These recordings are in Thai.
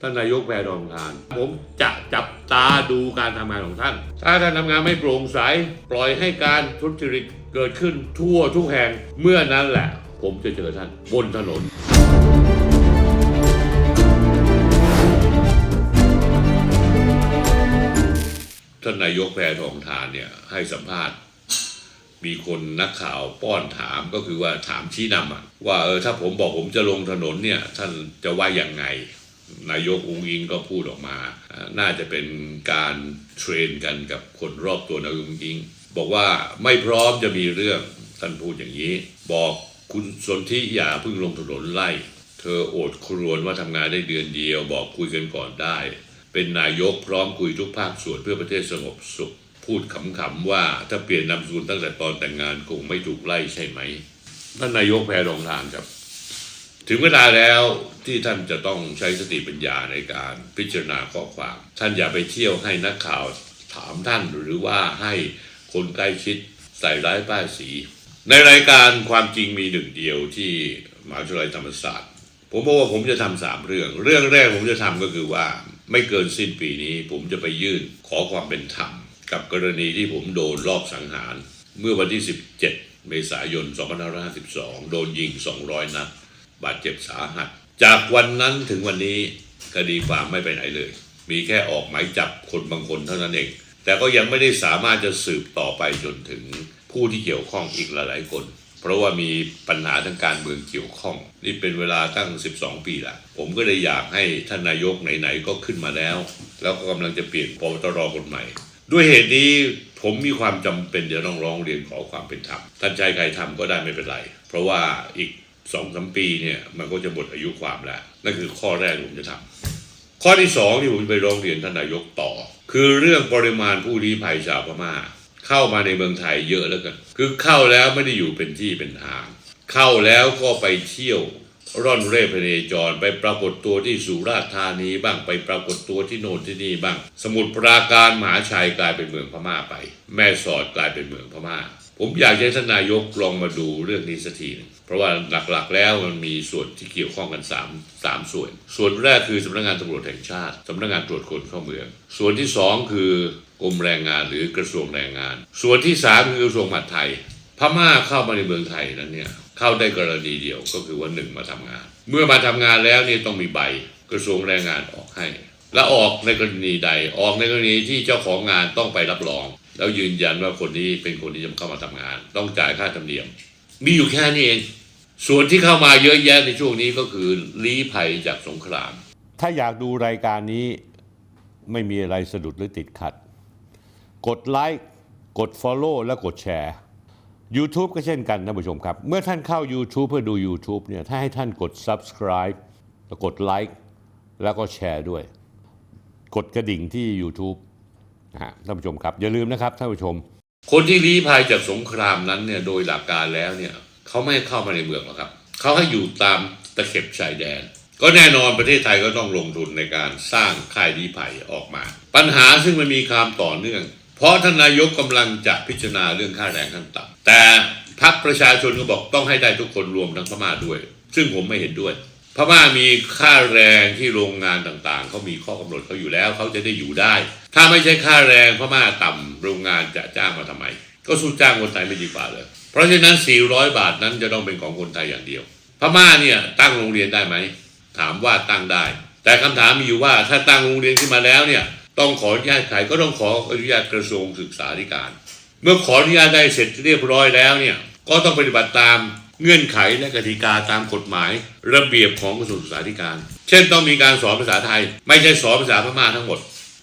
ท่านนายกแพรทองทาน ผมจะจับตาดูการทำงานของท่าน ถ้าท่านทำงานไม่โปร่งใส ปล่อยให้การทุจริตเกิดขึ้นทั่วทุกแห่ง เมื่อนั้นแหละ ผมจะเจอท่านบนถนนท่านนายกแพรทองทานเนี่ยให้สัมภาษณ์ มีคนนักข่าวป้อนถามก็คือว่าถามชี้นำอะว่าเออถ้าผมบอกผมจะลงถนนเนี่ย ท่านจะว่ายังไง นายกอุงอิงก็พูดออกมา น่าจะเป็นการเทรนกันกับคนรอบตัวนายกอุงอิง บอกว่าไม่พร้อมจะมีเรื่องท่านพูดอย่างนี้ บอกคุณสนธิอย่าเพิ่งลงถนนไล่ เธอโอดครวญว่าทำงานได้เดือนเดียว บอกคุยกันก่อนได้ เป็นนายกพร้อมคุยทุกภาคส่วนเพื่อประเทศสงบสุข พูดขำๆว่าถ้าเปลี่ยนนามสกุลตั้งแต่ตอนแต่งงานคงไม่ถูกไล่ใช่ไหมท่านนายกแพรองทานครับ ถึงเวลาแล้วที่ท่านจะต้องใช้สติปัญญาในการพิจารณาข้อความ ท่านอย่าไปเที่ยวให้นักข่าวถามท่านหรือว่าให้คนใกล้ชิดใส่ร้ายป้ายสี ในรายการความจริงมีหนึ่งเดียวที่มหาวิทยาลัยธรรมศาสตร์ ผมบอกว่าผมจะทำสามเรื่อง เรื่องแรกผมจะทำก็คือว่าไม่เกินสิ้นปีนี้ ผมจะไปยื่นขอความเป็นธรรม กับกรณีที่ผมโดนรอบสังหาร เมื่อวันที่ 17 เมษายน 2552 โดนยิง 200 นัด บาดเจ็บสาหัส จากวันนั้นถึงวันนี้คดีความไม่ไปไหนเลย มีแค่ออกหมายจับคนบางคนเท่านั้นเอง แต่ก็ยังไม่ได้สามารถจะสืบต่อไปจนถึงผู้ที่เกี่ยวข้องอีกหลายๆคน เพราะว่ามีปัญหาทางการเมืองเกี่ยวข้อง นี่เป็นเวลาตั้ง 12 ปีละผมก็เลยอยากให้ท่านนายกไหนๆก็ขึ้นมาแล้ว แล้วก็กำลังจะเปลี่ยนปปตรคนใหม่ ด้วยเหตุนี้ผมมีความจำเป็นจะต้องร้องเรียนขอความเป็นธรรมท่านชายใครทำก็ได้ไม่เป็นไร เพราะว่าอีก สองสามปีเนี่ยมันก็จะหมดอายุความแล้วนั่นคือข้อแรกผมจะทำข้อที่สองที่ผมจะไปร้องเรียนท่านนายกต่อ คือเรื่องปริมาณผู้ลี้ภัยชาวพม่า เข้ามาในเมืองไทยเยอะแล้วกัน คือเข้าแล้วไม่ได้อยู่เป็นที่เป็นทาง เข้าแล้วก็ไปเที่ยวร่อนเร่พเนจรไปปรากฏตัวที่สุราษฎร์ธานีบ้างไปปรากฏตัวที่โน่นที่นี่บ้าง สมุทรปราการมหาชัยกลายเป็นเมืองพม่าไป แม่สอดกลายเป็นเมืองพม่า ผมอยากให้ท่านนายกลองมาดูเรื่องนี้สักทีหนึง เพราะว่าหลักๆแล้วมันมีส่วนที่เกี่ยวข้องกัน3ามสามส่วน ส่วนแรกคือสำนักงานตำรวจแห่งชาติสำนักงานตรวจคนเข้าเมือง ส่วนที่สองคือกรมแรงงานหรือกระทรวงแรงงาน ส่วนที่สามคือกระทรวงมหาดไทย พม่าเข้ามาในเมืองไทยนั้นเนี่ยเข้าได้กรณีเดียวก็คือว่าหนึ่งมาทำงาน เมื่อมาทำงานแล้วเนี่ยต้องมีใบกระทรวงแรงงานออกให้ และออกในกรณีใดออกในกรณีที่เจ้าของงานต้องไปรับรอง แล้วยืนยันว่าคนนี้เป็นคนที่จะเข้ามาทำงาน ต้องจ่ายค่าธรรมเนียม มีอยู่แค่นี้เอง ส่วนที่เข้ามาเยอะแยะในช่วงนี้ก็คือลี้ภัยจากสงคราม ถ้าอยากดูรายการนี้ไม่มีอะไรสะดุดหรือติดขัด กดไลค์กด Follow และกดแชร์ YouTube ก็เช่นกันท่านผู้ชมครับ เมื่อท่านเข้า YouTube เพื่อดู YouTube เนี่ยถ้าให้ท่านกด Subscribe แล้วกดไลค์แล้วก็แชร์ด้วย กดกระดิ่งที่ YouTube นะฮะท่านผู้ชมครับ อย่าลืมนะครับท่านผู้ชม คนที่ลี้ภัยจากสงครามนั้นเนี่ยโดยหลักการแล้วเนี่ยเขาไม่เข้ามาในเมืองหรอกครับเขาให้อยู่ตามตะเข็บชายแดน ก็แน่นอนประเทศไทยก็ต้องลงทุนในการสร้างค่ายลี้ภัยออกมา ปัญหาซึ่งมันมีความต่อเนื่อง เพราะท่านนายกกำลังจะพิจารณาเรื่องค่าแรงขั้นต่ำแต่พรรคประชาชนก็บอกต้องให้ได้ทุกคนรวมทั้งพม่าด้วย ซึ่งผมไม่เห็นด้วย พม่ามีค่าแรงที่โรงงานต่างๆเขามีข้อกำหนดเขาอยู่แล้วเขาจะได้อยู่ได้ ถ้าไม่ใช่ค่าแรงพม่าต่ำโรงงานจะจ้างมาทำไม ก็สู้จ้างคนไทยไม่ดีกว่าเลย เพราะฉะนั้น 400 บาทนั้นจะต้องเป็นของคนไทยอย่างเดียว พม่าเนี่ยตั้งโรงเรียนได้ไหมถามว่าตั้งได้ แต่คำถามมีอยู่ว่าถ้าตั้งโรงเรียนขึ้นมาแล้วเนี่ยต้องขออนุญาตใครก็ต้องขออนุญาตกระทรวงศึกษาธิการ เมื่อขออนุญาตได้เสร็จเรียบร้อยแล้วเนี่ยก็ต้องปฏิบัติตาม เงื่อนไขและกติกาตามกฎหมาย ระเบียบของกระทรวงศึกษาธิการ เช่นต้องมีการสอนภาษาไทย ไม่ใช่สอนภาษาพม่าทั้งหมด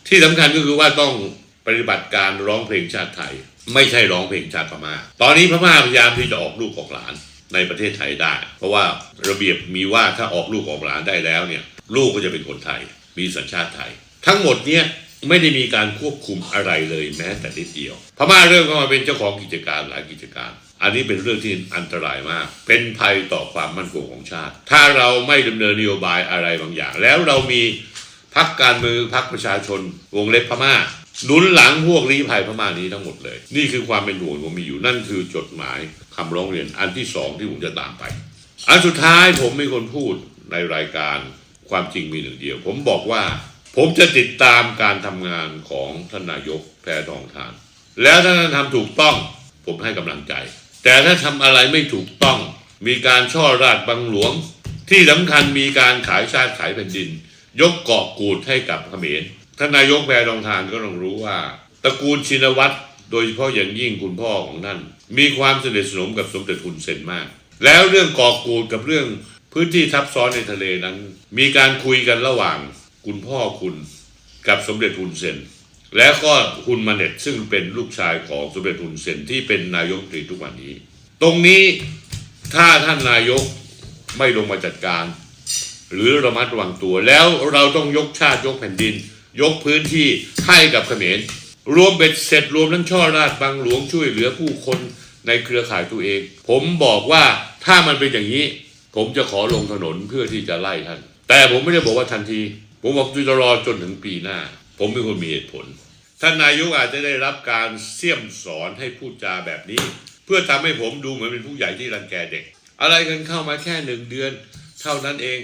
ที่สำคัญก็คือว่าต้องปฏิบัติการร้องเพลงชาติไทย ไม่ใช่ร้องเพลงชาติพม่า ตอนนี้พม่าพยายามที่จะออกลูกออกหลานในประเทศไทยได้ เพราะว่าระเบียบมีว่าถ้าออกลูกออกหลานได้แล้วเนี่ยลูกก็จะเป็นคนไทย มีสัญชาติไทย ทั้งหมดเนี่ยไม่ได้มีการควบคุมอะไรเลยแม้แต่นิดเดียว พม่าเริ่มเข้ามาเป็นเจ้าของกิจการหลายกิจการ อันนี้เป็นเรื่องที่อันตรายมาก เป็นภัยต่อความมั่นคงของชาติ ถ้าเราไม่ดำเนินนโยบายอะไรบางอย่าง แล้วเรามีพักการเมืองพักประชาชน วงเล็บพม่าหนุนหลังพวกลี้ภัยพม่านี้ทั้งหมดเลย นี่คือความเป็นห่วงผมมีอยู่นั่นคือจดหมายคำร้องเรียนอันที่สองที่ผมจะตามไป อันสุดท้ายผมมีคนพูดในรายการความจริงมีหนึ่งเดียว ผมบอกว่า ผมจะติดตามการทำงานของท่านนายกแพรทองทาน แล้วถ้าท่านทำถูกต้อง ผมให้กำลังใจ แต่ถ้าทำอะไรไม่ถูกต้อง มีการช่อราดบังหลวง ที่สำคัญมีการขายชาติขายแผ่นดิน ยกเกาะกูดให้กับเขมรท่านนายกแพทองทานก็ต้องรู้ว่าตระกูลชินวัตรโดยเฉพาะอย่างยิ่งคุณพ่อของท่านมีความสนิทสนมกับสมเด็จคุณเซนมาก แล้วเรื่องเกาะกูดกับเรื่องพื้นที่ทับซ้อนในทะเลนั้น มีการคุยกันระหว่างคุณพ่อคุณกับสมเด็จคุณเซน แล้วก็คุณมาเน็ตซึ่งเป็นลูกชายของสมเด็จคุณเซนที่เป็นนายกตรีทุกวันนี้ ตรงนี้ถ้าท่านนายกไม่ลงมาจัดการ หรือระมัดระวังตัว แล้วเราต้องยกชาติยกแผ่นดิน ยกพื้นที่ให้กับเขมร รวมเบ็ดเสร็จรวมทั้งช่อราชบังหลวงช่วยเหลือผู้คนในเครือข่ายตัวเอง ผมบอกว่าถ้ามันเป็นอย่างนี้ ผมจะขอลงถนนเพื่อที่จะไล่ท่าน แต่ผมไม่ได้บอกว่าทันที ผมบอกจะรอจนถึงปีหน้า ผมเป็นคนมีเหตุผล ท่านนายกอาจจะได้รับการเสี่ยมสอนให้พูดจาแบบนี้ เพื่อทำให้ผมดูเหมือนเป็นผู้ใหญ่ที่รังแกเด็ก อะไรกันเข้ามาแค่หนึ่งเดือน เท่านั้นเอง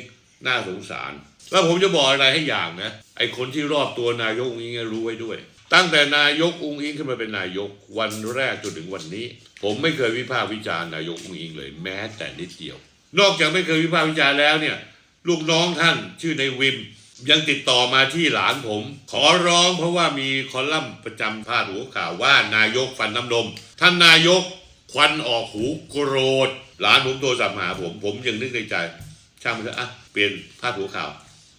น่าสงสาร แล้วผมจะบอกอะไรให้อย่างนะไอคนที่รอบตัวนายกอุ้งอิงรู้ไว้ด้วย ตั้งแต่นายกอุ้งอิงขึ้นมาเป็นนายกวันแรกจนถึงวันนี้ ผมไม่เคยวิพากษ์วิจารณ์นายกอุ้งอิงเลยแม้แต่นิดเดียวนอกจากไม่เคยวิพากษ์วิจารณ์แล้วเนี่ยลูกน้องท่านชื่อในวิม ยังติดต่อมาที่หลานผม ขอร้องเพราะว่ามีคอลัมน์ประจำพาดหัวข่าวว่านายกฟันน้ำนม ท่านนายกควันออกหูโกรธ หลานผมโทรศัพท์มหาผม ผมยังนึกในใจ ช่างมันเถอะอะเปลี่ยนพาดหัวข่าว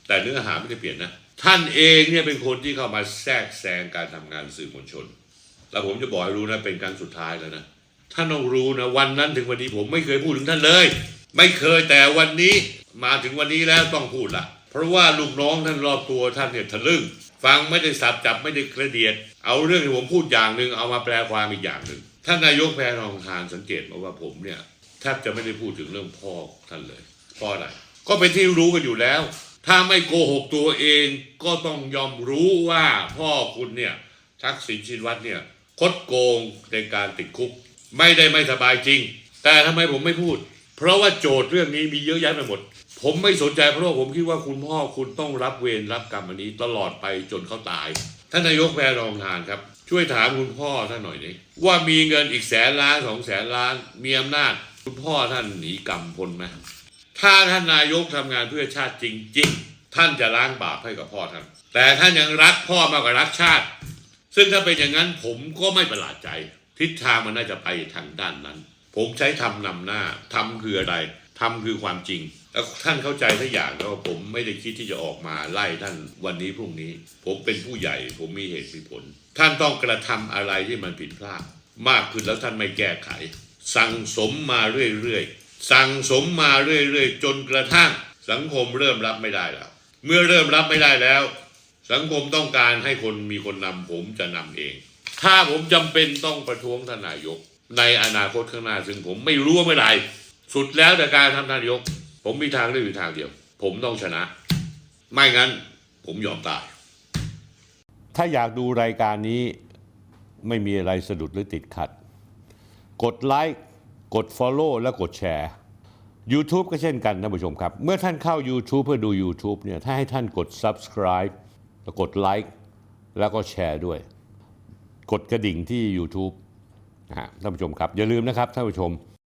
แต่เนื้อหาไม่ได้เปลี่ยนนะ ท่านเองเนี่ยเป็นคนที่เข้ามาแทรกแซงการทำงานสื่อมวลชน แล้วผมจะบอกให้รู้นะเป็นครั้งสุดท้ายแล้วนะท่านต้องรู้นะวันนั้นถึงวันนี้ผมไม่เคยพูดถึงท่านเลย ไม่เคยแต่วันนี้มาถึงวันนี้แล้วต้องพูดละ เพราะว่าลูกน้องท่านรอบตัวท่านเนี่ยทะลึ่ง ฟังไม่ได้สับจับไม่ได้กระเดียด เอาเรื่องที่ผมพูดอย่างหนึ่งเอามาแปลความอีกอย่างหนึ่งท่านนายกแพทองทานสังเกตมาว่าผมเนี่ยแทบจะไม่ได้พูดถึงเรื่องพ่อท่านเลยเพราะอะไรก็เป็นที่รู้กันอยู่แล้ว ถ้าไม่โกหกตัวเองก็ต้องยอมรู้ว่าพ่อคุณเนี่ยทักษิณชินวัตรเนี่ยคดโกงในการติดคุก ไม่ได้ไม่สบายจริง แต่ทำไมผมไม่พูด เพราะว่าโจทย์เรื่องนี้มีเยอะแยะไปหมด ผมไม่สนใจเพราะว่าผมคิดว่าคุณพ่อคุณต้องรับเวรรับกรรมอันนี้ตลอดไปจนเขาตาย ท่านนายกแพรองทานครับ ช่วยถามคุณพ่อท่านหน่อยนี้ว่ามีเงินอีกแสนล้านสองแสนล้านมีอำนาจ คุณพ่อท่านหนีกรรมพ้นไหมถ้าท่านนายกทำงานเพื่อชาติจริง ๆ ท่านจะล้างบาปให้กับพ่อท่าน แต่ท่านยังรักพ่อมากกว่ารักชาติ ซึ่งถ้าเป็นอย่างนั้นผมก็ไม่ประหลาดใจ ทิศทางมันน่าจะไปทางด้านนั้น ผมใช้ทำนำหน้าทำคืออะไร ทำคือความจริงแล้วท่านเข้าใจทุกอย่างแล้วผมไม่ได้คิดที่จะออกมาไล่ท่านวันนี้พรุ่งนี้ ผมเป็นผู้ใหญ่ ผมมีเหตุมีผล ท่านต้องกระทำอะไรที่มันผิดพลาด มากขึ้นแล้วท่านไม่แก้ไข สั่งสมมาเรื่อยๆสั่งสมมาเรื่อยๆ จนกระทั่ง สังคมเริ่มรับไม่ได้แล้ว เมื่อเริ่มรับไม่ได้แล้ว สังคมต้องการให้คนมีคนนำผมจะนำเอง ถ้าผมจำเป็นต้องประท้วงทนนายก ในอนาคตข้างหน้าซึ่งผมไม่รู้ว่าเมื่อไหร่ สุดแล้วแต่การทำนนายก ผมมีทางเลือกอยู่ทางเดียว ผมต้องชนะ ไม่งั้น ผมยอมตาย ถ้าอยากดูรายการนี้ไม่มีอะไรสะดุดหรือติดขัด กดไลค์กด Follow และกดแชร์ YouTube ก็เช่นกันท่านผู้ชมครับ เมื่อท่านเข้า YouTube เพื่อดู YouTube เนี่ยถ้าให้ท่านกด Subscribe แล้วกดไลค์แล้วก็แชร์ด้วย กดกระดิ่งที่ YouTube นะฮะท่านผู้ชมครับ อย่าลืมนะครับท่านผู้ชม